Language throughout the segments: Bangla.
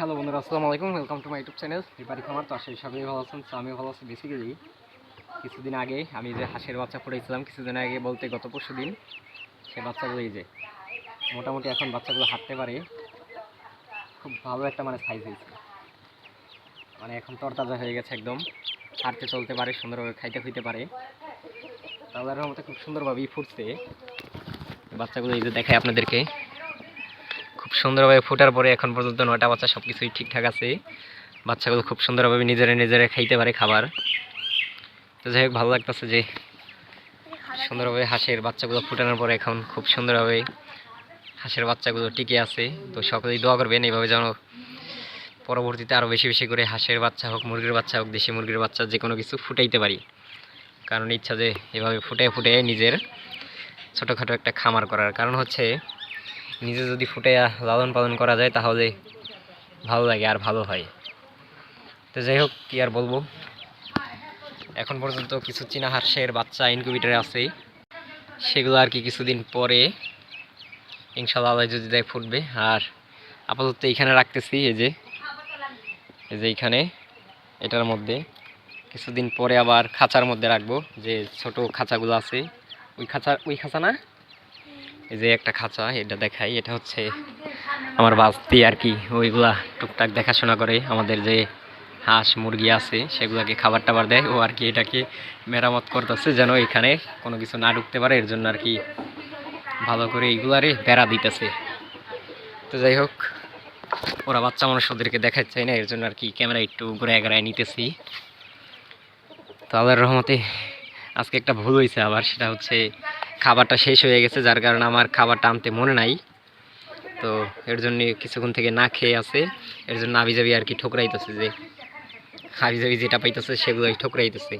হ্যালো বন্ধুরা, আসসালামু আলাইকুম welcome to my YouTube channel রিপারি খামার। তো আসলে সবাই ভালো আছেন, তো আমিও ভালো আছি বেসিক্যালি কিছুদিন আগে আমি যে হাঁসের বাচ্চা পড়েছিলাম, কিছুদিন আগে বলতে গত পরশু দিন, সে বাচ্চাগুলো এই যে, মোটামুটি এখন বাচ্চাগুলো হাঁটতে পারে, খুব ভালো একটা মানে সাইজ হয়েছে। মানে এখন তরতাজা হয়ে গেছে একদম, হাঁটতে চলতে পারে, সুন্দরভাবে খাইতে খুঁইতে পারে। তাদের মতো খুব সুন্দরভাবেই ফুটছে। বাচ্চাগুলো এই যে দেখায় আপনাদেরকে। খুব সুন্দরভাবে ফোটার পরে এখন পর্যন্ত নয়টা বাচ্চা সব কিছুই ঠিকঠাক আছে। বাচ্চাগুলো খুব সুন্দরভাবে নিজেরা নিজেরা খাইতে পারে খাবার। তো যাই হোক, ভালো লাগতেছে যে সুন্দরভাবে হাঁসের বাচ্চাগুলো ফুটানোর পরে এখন খুব সুন্দরভাবে হাঁসের বাচ্চাগুলো টিকে আছে। তো সকলেই দোয়া করবেন, এইভাবে যেন পরবর্তীতে আরও বেশি বেশি করে হাঁসের বাচ্চা হোক, মুরগির বাচ্চা হোক, দেশি মুরগির বাচ্চা যে কোনো কিছু ফুটাইতে পারি। কারণ ইচ্ছা যে এভাবে ফুটে ফুটে নিজের ছোটোখাটো একটা খামার করার। কারণ হচ্ছে নিজে যদি ফুটে লালন পালন করা যায়, তাহলে ভালো লাগে আর ভালো হয়। তো যাই হোক, কী আর বলব? এখন পর্যন্ত কিছু চীনা হাঁসের বাচ্চা ইনকিউবেটারে আছে সেগুলো আর কি কিছুদিন পরে ইনশাল্লাহ যদি দেয় ফুটবে। আর আপাতত এইখানে রাখতেছি, এই যে এই যে এইখানে, এটার মধ্যে। কিছুদিন পরে আবার খাঁচার মধ্যে রাখব, যে ছোট খাঁচাগুলো আছে। ওই খাঁচা ওই খাঁচা না? এই যে একটা খাঁচা, এটা দেখাই, এটা হচ্ছে আমার বাস্তি আর কি, ওইগুলা টুকটাক দেখাশোনা করে। আমাদের যে হাঁস মুরগি আছে, সেগুলোকে খাবার টাবার দেয়, ও আর কি এটাকে মেরামত করতেছে যেন এখানে কোনো কিছু না ঢুকতে পারে, এর জন্য আর কি ভালো করে এইগুলারে বেড়া দিতেছে। তো যাই হোক, ওরা বাচ্চা মানুষ ওদেরকে দেখাতে চাই না, এর জন্য আর কি ক্যামেরা একটু ঘুরে এগারায় নিতেছি। তো আল্লাহর রহমতে আজকে একটা ভুল হয়েছে আবার, সেটা হচ্ছে খাবারটা শেষ হয়ে গেছে, যার কারণে আমার খাবারটা আনতে মনে নাই। তো এর জন্য কিছুক্ষণ থেকে না খেয়ে আছে। এর জন্য আবিজাবি আর কি ঠোকরাইতেছে যে হাবি যাবি যেটা পাইতেছে সেগুলোই ঠোকরাইতেছে।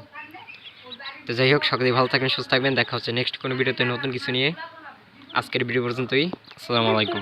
তো যাই হোক সকলেই ভালো থাকবেন, সুস্থ থাকবেন। দেখা হচ্ছে নেক্সট কোনো ভিডিওতে নতুন কিছু নিয়ে। আজকের ভিডিও পর্যন্তই। আসসালামু আলাইকুম।